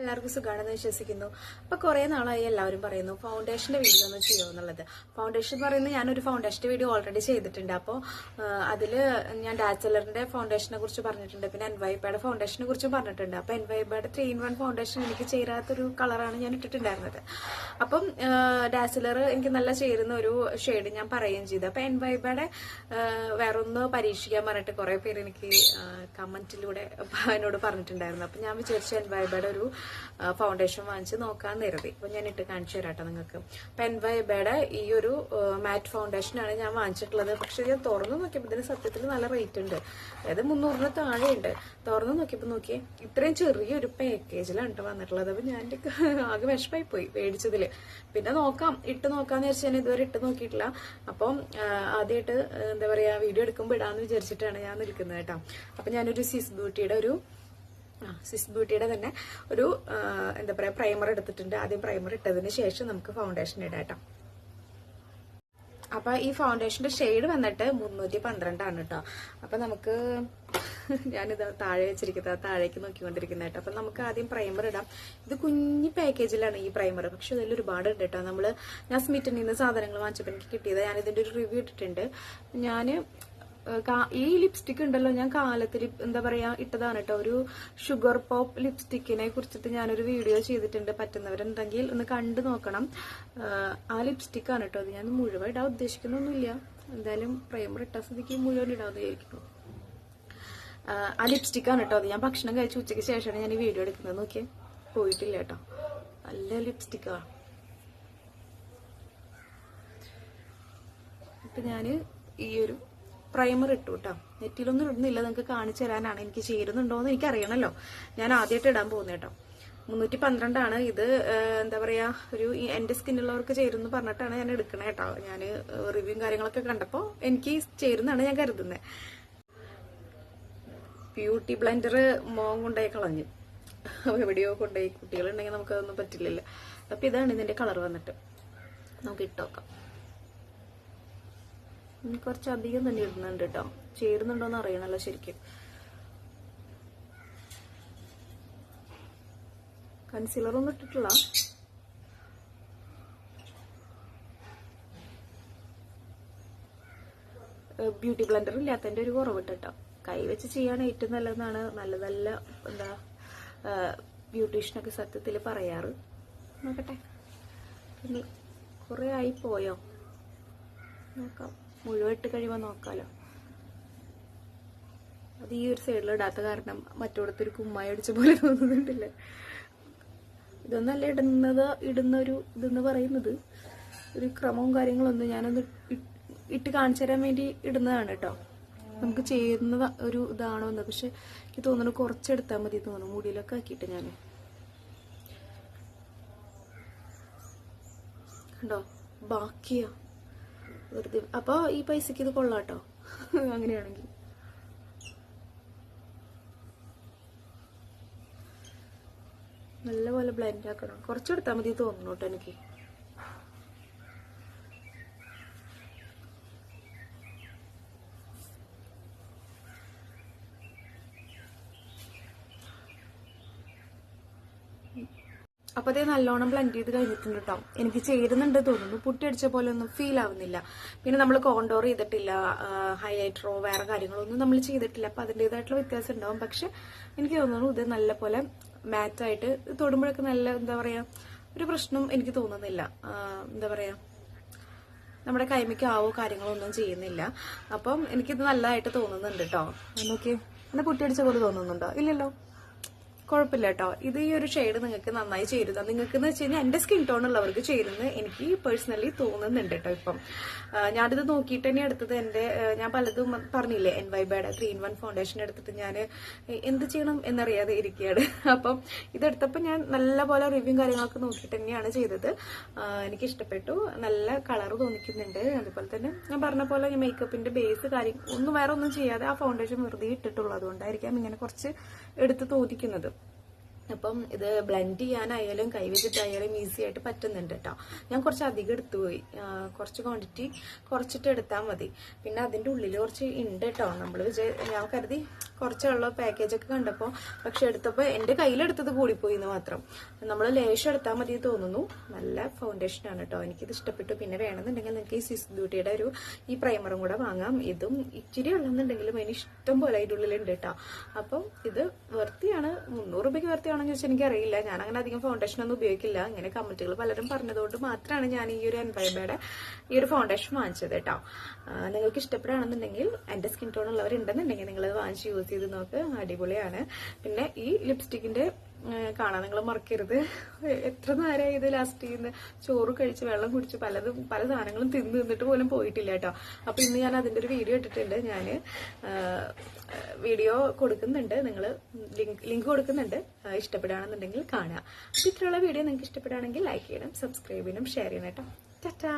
എല്ലാവർക്കും സുഖമാണെന്ന് വിശ്വസിക്കുന്നു. അപ്പൊ കുറെ നാളായി എല്ലാവരും പറയുന്നു ഫൗണ്ടേഷന്റെ വീഡിയോ ഒന്ന് ചെയ്യുമോ എന്നുള്ളത്. ഫൗണ്ടേഷൻ പറയുന്നത് ഞാനൊരു ഫൗണ്ടേഷന്റെ വീഡിയോ ഓൾറെഡി ചെയ്തിട്ടുണ്ട്. അപ്പോൾ അതിൽ ഞാൻ ഡാച്ചലറിന്റെ ഫൗണ്ടേഷനെ കുറിച്ച് പറഞ്ഞിട്ടുണ്ട്. പിന്നെ എൻവൈബയുടെ ഫൗണ്ടേഷനെ കുറിച്ചും പറഞ്ഞിട്ടുണ്ട്. അപ്പൊ എൻവൈബയുടെ ത്രീ ഇൻ വൺ ഫൗണ്ടേഷൻ എനിക്ക് ചേരാത്തൊരു കളറാണ് ഞാൻ ഇട്ടിട്ടുണ്ടായിരുന്നത്. അപ്പം ഡാച്ചലർ എനിക്ക് നല്ല ചേരുന്ന ഒരു ഷെയ്ഡ് ഞാൻ പറയുകയും ചെയ്തു. അപ്പൊ എൻവൈബയുടെ വേറെ ഒന്ന് പരീക്ഷിക്കാൻ പറഞ്ഞിട്ട് കുറെ പേര് എനിക്ക് കമന്റിലൂടെ എന്നോട് പറഞ്ഞിട്ടുണ്ടായിരുന്നു. അപ്പൊ ഞാൻ വിചാരിച്ചു എൻവൈബയുടെ ഒരു ഫൗണ്ടേഷൻ വാങ്ങിച്ച് നോക്കാൻ കരുതി. അപ്പൊ ഞാൻ ഇട്ട് കാണിച്ചു തരാട്ടോ നിങ്ങൾക്ക്. പെൻവയബയുടെ ഈ ഒരു മാറ്റ് ഫൗണ്ടേഷൻ ആണ് ഞാൻ വാങ്ങിച്ചിട്ടുള്ളത്. പക്ഷെ ഞാൻ തുറന്നു നോക്കിയപ്പോൾ ഇതിന് സത്യത്തിൽ നല്ല റേറ്റ് ഉണ്ട്. അതായത് മുന്നൂറിന് താഴെ ഉണ്ട് തുറന്നു നോക്കിയപ്പോൾ നോക്കിയേ ഇത്രയും ചെറിയൊരു പാക്കേജിലാണ് കേട്ടോ വന്നിട്ടുള്ളത്. അപ്പൊ ഞാൻ ആകെ വിഷമായി പോയി മേടിച്ചതിൽ. പിന്നെ നോക്കാം. ഇട്ട് നോക്കാന്ന് വെച്ചാൽ ഞാൻ ഇതുവരെ ഇട്ട് നോക്കിയിട്ടില്ല. അപ്പം ആദ്യമായിട്ട് എന്താ പറയാ വീഡിയോ എടുക്കുമ്പോൾ ഇടാന്ന് വിചാരിച്ചിട്ടാണ് ഞാൻ നിൽക്കുന്നത് കേട്ടോ. അപ്പൊ ഞാനൊരു സിസ് ബ്യൂട്ടിയുടെ ഒരു സിസ് ബ്യൂട്ടിയുടെ തന്നെ ഒരു എന്താ പറയാ പ്രൈമർ എടുത്തിട്ടുണ്ട്. ആദ്യം പ്രൈമർ ഇട്ടതിന് ശേഷം നമുക്ക് ഫൗണ്ടേഷൻ ഇടാട്ടോ അപ്പൊ ഈ ഫൗണ്ടേഷന്റെ ഷെയ്ഡ് വന്നിട്ട് മുന്നൂറ്റി പന്ത്രണ്ടാണ് കേട്ടോ. അപ്പൊ നമുക്ക് ഞാനിത് താഴെ വെച്ചിരിക്കുന്നത് താഴേക്ക് നോക്കിക്കൊണ്ടിരിക്കുന്നത് കേട്ടോ. അപ്പൊ നമുക്ക് ആദ്യം പ്രൈമർ ഇടാം. ഇത് കുഞ്ഞു പാക്കേജിലാണ് ഈ പ്രൈമർ പക്ഷെ ഇതിൽ ഒരുപാട് ഉണ്ട് കേട്ടോ. നമ്മൾ ഞാൻ സ്മിറ്റിൽ നിന്ന് സാധനങ്ങൾ വാങ്ങിച്ചപ്പോൾ എനിക്ക് കിട്ടിയത്. ഞാൻ ഇതിന്റെ ഒരു റിവ്യൂ ഇട്ടിട്ടുണ്ട്. ഞാൻ ഈ ലിപ്സ്റ്റിക് ഉണ്ടല്ലോ ഞാൻ കാലത്തിൽ എന്താ പറയാ ഇട്ടതാണ് കേട്ടോ ഒരു ഷുഗർ പോപ്പ് ലിപ്സ്റ്റിക്കിനെ കുറിച്ചിട്ട് ഞാനൊരു വീഡിയോ ചെയ്തിട്ടുണ്ട്. പറ്റുന്നവരുണ്ടെങ്കിൽ ഒന്ന് കണ്ടു നോക്കണം. ആ ലിപ്സ്റ്റിക് ആണ് കേട്ടോ അത് ഞാൻ മുഴുവൻ ഇടാൻ ഉദ്ദേശിക്കുന്നൊന്നുമില്ല. എന്തായാലും പ്രൈമർ ഇട്ട സ്ഥിതിക്ക് മുഴുവൻ ഇടാമെന്ന് വിചാരിക്കുന്നു ആ ലിപ്സ്റ്റിക് ആണ് കേട്ടോ അത് ഞാൻ ഭക്ഷണം കഴിച്ച ഉച്ചയ്ക്ക് ശേഷമാണ് ഞാൻ ഈ വീഡിയോ എടുക്കുന്നത്. നോക്കിയേ പോയിട്ടില്ല കേട്ടോ നല്ല ലിപ്സ്റ്റിക്കാ ഇപ്പൊ ഞാൻ ഈ ഒരു പ്രൈമർ ഇട്ടു കേട്ടോ നെറ്റിലൊന്നും ഇടുന്നില്ല. നിങ്ങൾക്ക് കാണിച്ചു തരാനാണ്. എനിക്ക് ചേരുന്നുണ്ടോ എന്ന് എനിക്ക് അറിയണല്ലോ. ഞാൻ ആദ്യമായിട്ട് ഇടാൻ പോകുന്നത് കേട്ടോ മുന്നൂറ്റി പന്ത്രണ്ടാണ് ഇത് എന്താ പറയാ ഒരു എന്റെ സ്കിന്നുള്ളവർക്ക് ചേരുന്നു പറഞ്ഞിട്ടാണ് ഞാൻ എടുക്കണേ കേട്ടോ ഞാൻ റിവ്യൂ കാര്യങ്ങളൊക്കെ കണ്ടപ്പോൾ എനിക്ക് ചേരുന്നാണ് ഞാൻ കരുതുന്നത് ബ്യൂട്ടി ബ്ലെൻഡർ മോൻ കൊണ്ടുപോയി കളഞ്ഞു. എവിടെയോ കൊണ്ടുപോയി. കുട്ടികളുണ്ടെങ്കിൽ നമുക്കതൊന്നും പറ്റില്ലല്ലോ. അപ്പൊ ഇതാണ് ഇതിന്റെ കളർ വന്നിട്ട്. നമുക്ക് ഇട്ടോക്കാം കുറച്ച് അധികം തന്നെ ഇടുന്നുണ്ട് കേട്ടോ ചേരുന്നുണ്ടോന്ന് അറിയണല്ലോ ശരിക്കും. കൺസീലർ ഒന്നും ഇട്ടിട്ടില്ല. ബ്യൂട്ടി ബ്ലെൻഡർ ഇല്ലാത്തതിന്റെ ഒരു കുറവ് കൈ വെച്ച് ചെയ്യാൻ ഏറ്റവും നല്ലതെന്നാണ് നല്ല നല്ല എന്താ ബ്യൂട്ടീഷ്യനൊക്കെ സത്യത്തിൽ പറയാറ്. നോക്കട്ടെ. പിന്നെ കുറെ ആയി പോയോ? നോക്കാം. മുഴുവൻ കഴിയുമ്പോൾ നോക്കാലോ. അത് ഈ ഒരു സൈഡിൽ ഇടാത്ത കാരണം മറ്റോടത്തൊരു കുമ്മായി അടിച്ച പോലെ തോന്നുന്നുണ്ടല്ലേ? ഇതൊന്നല്ല ഇടുന്നത് ഇടുന്ന ഒരു ഇതെന്ന് പറയുന്നത്. ഒരു ക്രമവും കാര്യങ്ങളൊന്നും ഞാനൊന്ന് ഇട്ട് കാണിച്ചു തരാൻ വേണ്ടി ഇടുന്നതാണ് കേട്ടോ. നമുക്ക് ചെയ്യുന്ന ഒരു ഇതാണോ എന്ന് പക്ഷെ എനിക്ക് തോന്നുന്നു കുറച്ചെടുത്താൽ മതി തോന്നുന്നു. മുടിയിലൊക്കെ ആക്കിയിട്ട് ഞാൻ കണ്ടോ? ബാക്കിയാ. വെറുതെ. അപ്പൊ ഈ പൈസക്ക് ഇത് കൊള്ളാട്ടോ. അങ്ങനെയാണെങ്കിൽ. നല്ലപോലെ ബ്ലെൻഡ് ആക്കണം. കുറച്ചെടുത്താൽ മതി തോന്നുന്നു കേട്ടോ എനിക്ക്. അപ്പൊ അതേ നല്ലോണം ബ്ലെൻഡ് ചെയ്ത് കഴിഞ്ഞിട്ടുണ്ട് കേട്ടോ എനിക്ക് ചേരുന്നുണ്ട് തോന്നുന്നു. പുട്ടിയടിച്ച പോലെ ഒന്നും ഫീൽ ആവുന്നില്ല. പിന്നെ നമ്മൾ കോണ്ടോർ ചെയ്തിട്ടില്ല ഹൈലൈറ്ററോ വേറെ കാര്യങ്ങളൊന്നും നമ്മൾ ചെയ്തിട്ടില്ല. അപ്പൊ അതിന്റെതായിട്ടുള്ള വ്യത്യാസം ഉണ്ടാവും. പക്ഷെ എനിക്ക് തോന്നുന്നു ഇത് നല്ല പോലെ മാറ്റായിട്ട് തൊടുമ്പോഴൊക്കെ നല്ല എന്താ പറയാ ഒരു പ്രശ്നം എനിക്ക് തോന്നുന്നില്ല. എന്താ പറയാ നമ്മുടെ കൈമയ്ക്കാവോ കാര്യങ്ങളൊന്നും ചെയ്യുന്നില്ല. അപ്പം എനിക്കിത് നല്ലതായിട്ട് തോന്നുന്നുണ്ട് കേട്ടോ നോക്കി എന്നെ കുട്ടിയടിച്ച പോലെ തോന്നുന്നുണ്ടോ? ഇല്ലല്ലോ. കുഴപ്പമില്ല കേട്ടോ ഇത് ഈ ഒരു ഷെയ്ഡ് നിങ്ങൾക്ക് നന്നായി ചേരുന്ന നിങ്ങൾക്ക് എന്ന് വെച്ച് കഴിഞ്ഞാൽ എന്റെ സ്കിൻ ടോൺ ഉള്ളവർക്ക് ചേരുന്ന എനിക്ക് പേഴ്സണലി തോന്നുന്നുണ്ട് കേട്ടോ ഇപ്പം ഞാനിത് നോക്കിയിട്ട് തന്നെ എടുത്തത് എന്റെ ഞാൻ പലതും പറഞ്ഞില്ലേ എൻ വൈബയുടെ ത്രീ ഇൻ വൺ ഫൗണ്ടേഷൻ എടുത്തിട്ട് ഞാൻ എന്ത് ചെയ്യണം എന്നറിയാതെ ഇരിക്കുകയാണ്. അപ്പം ഇതെടുത്തപ്പോൾ ഞാൻ നല്ല പോലെ റിവ്യൂ കാര്യങ്ങളൊക്കെ നോക്കിയിട്ട് തന്നെയാണ് ചെയ്തത്. എനിക്ക് ഇഷ്ടപ്പെട്ടു നല്ല കളർ തോന്നിക്കുന്നുണ്ട്. അതുപോലെ തന്നെ ഞാൻ പറഞ്ഞ പോലെ മേക്കപ്പിന്റെ ബേസ് കാര്യം ഒന്നും വേറെ ഒന്നും ചെയ്യാതെ ആ ഫൗണ്ടേഷൻ വെറുതെ ഇട്ടിട്ടുള്ളൂ അതുകൊണ്ടായിരിക്കാം ഇങ്ങനെ കുറച്ച് എടുത്ത് തോന്നിക്കുന്നത്. അപ്പം ഇത് ബ്ലെൻഡ് ചെയ്യാനായാലും കൈവച്ചിട്ടായാലും ഈസി ആയിട്ട് പറ്റുന്നുണ്ട് കേട്ടോ ഞാൻ കുറച്ച് അധികം എടുത്തു പോയി. കുറച്ച് ക്വാണ്ടിറ്റി കുറച്ചിട്ട് എടുത്താൽ മതി. പിന്നെ അതിന്റെ ഉള്ളിൽ കുറച്ച് ഉണ്ട് കേട്ടോ നമ്മൾ ഞാൻ കരുതി കുറച്ചുള്ള പാക്കേജൊക്കെ കണ്ടപ്പോൾ പക്ഷെ എടുത്തപ്പോൾ എന്റെ കയ്യിലെടുത്തത് കൂടിപ്പോയി എന്ന് മാത്രം. നമ്മൾ ലേശം എടുത്താൽ മതി തോന്നുന്നു. നല്ല ഫൗണ്ടേഷൻ ആണ് കേട്ടോ എനിക്കിത് ഇഷ്ടപ്പെട്ടു. പിന്നെ വേണമെന്നുണ്ടെങ്കിൽ നിങ്ങൾക്ക് ഈ സിസ് ബ്യൂട്ടിയുടെ ഒരു ഈ പ്രൈമറും കൂടെ വാങ്ങാം. ഇതും ഇച്ചിരി ഉള്ളെന്നുണ്ടെങ്കിലും അതിന് ഇഷ്ടം പോലെ അതിന്റെ ഉള്ളിലുണ്ട് കേട്ടോ അപ്പം ഇത് വൃത്തിയാണ് മുന്നൂറ് രൂപയ്ക്ക് വൃത്തിയാണെന്ന് ചോദിച്ചാൽ എനിക്കറിയില്ല. ഞാൻ അങ്ങനെ അധികം ഫൗണ്ടേഷൻ ഒന്നും ഉപയോഗിക്കില്ല. ഇങ്ങനെ കമന്റുകൾ പലരും പറഞ്ഞതുകൊണ്ട് മാത്രമാണ് ഞാൻ ഈ ഒരു എൻവൈബയുടെ ഈ ഒരു ഫൗണ്ടേഷൻ വാങ്ങിച്ചത് കേട്ടോ നിങ്ങൾക്ക് ഇഷ്ടപ്പെടുകയാണെന്നുണ്ടെങ്കിൽ എന്റെ സ്കിൻ ടോൺ ഉള്ളവരുണ്ടെന്നുണ്ടെങ്കിൽ നിങ്ങൾ അത് വാങ്ങിച്ച് യൂസ് ചെയ്ത് നോക്ക്. അടിപൊളിയാണ്. പിന്നെ ഈ ലിപ്സ്റ്റിക്കിന്റെ കാണാൻ നിങ്ങൾ മറക്കരുത്. എത്ര നേരമായി ഇത് ലാസ്റ്റ് ചെയ്യുന്നത് ചോറ് കഴിച്ച് വെള്ളം കുടിച്ച് പലതും പല സാധനങ്ങളും തിന്ന് തിന്നിട്ട് പോലും പോയിട്ടില്ല കേട്ടോ. അപ്പൊ ഇന്ന് ഞാൻ അതിന്റെ ഒരു വീഡിയോ ഇട്ടിട്ടുണ്ട്. ഞാൻ വീഡിയോ കൊടുക്കുന്നുണ്ട്. നിങ്ങൾ ലിങ്ക് ലിങ്ക് കൊടുക്കുന്നുണ്ട്. ഇഷ്ടപ്പെടുകയാണെന്നുണ്ടെങ്കിൽ കാണുക. അപ്പൊ ഇത്രയുള്ള വീഡിയോ നിങ്ങൾക്ക് ഇഷ്ടപ്പെടുകയാണെങ്കിൽ ലൈക്ക് ചെയ്യണം സബ്സ്ക്രൈബ് ചെയ്യണം ഷെയർ ചെയ്യണം കേട്ടോ. ടാറ്റാ.